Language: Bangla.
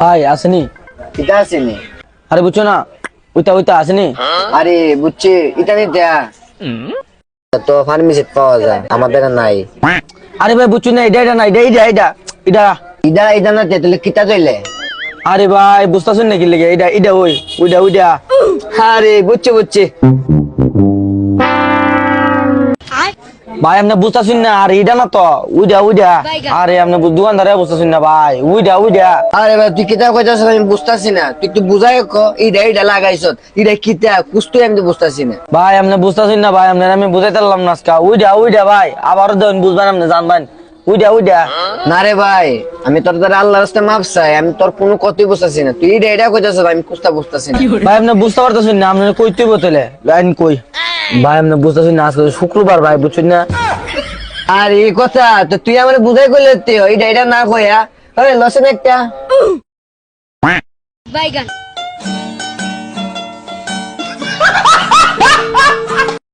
ভাই আসেনি। এটা আসেনি। আরে বুঝছ না? ওইটা ওইটা আসেনি। আরে বুঝছি এটা নি দেয়া। তো ফার্মেসিতে পাওয়া যায় আমাদের নাই। আরে ভাই বুঝছ না এটা এটা না এটা এটা এটা এটা ইদা ইদা না তে তাহলে কিতা চলে আরে ভাই বুঝতেছেন নাকি লেগে? এটা এটা ওই ওইটা ওইটা আরে বুঝছি বুঝছি। ভাই আপনি বুঝতেছেন না? আর এটা না তো। ওইটা ওইটা আরে আপনি দোকানদারে বুঝতেছেন না ভাই। ওইটা ওইটা আরে ভাই তুই কিতা কইতাছ আমি বুঝতাছি না। তুই একটু বুঝাই ক ইডা ইডা লাগাইছ। ইডা কিতা কুস্তু আমি তো বুঝতাছি না। ভাই আপনি বুঝতেছেন না ভাই আপনার আমি বুঝাইতে পারলাম না আজকে। ওইটা ওইটা ভাই আবারও দেন বুঝবেন আপনি জানবেন। ওইটা ওইটা না রে ভাই আমি তোর দ্বারা আল্লাহর রাস্তায় মাপ চাই আমি তোর কোনো কথাই বুঝতাছি না। তুই ইডা ইডা কইতাছ আমি কুস্তা বুঝতাছি না। ভাই আপনি বুঝতে পারতেছেন না আপনার কই তুই বোতলে লাইন কই? ভাই আমি বুঝতেছি না আজকে শুক্রবার ভাই বুঝছি না আর এই কথা তো তুই আমার বুঝাই করলে তুই এটা এটা না কইয়া ওই লসেন একটা guys.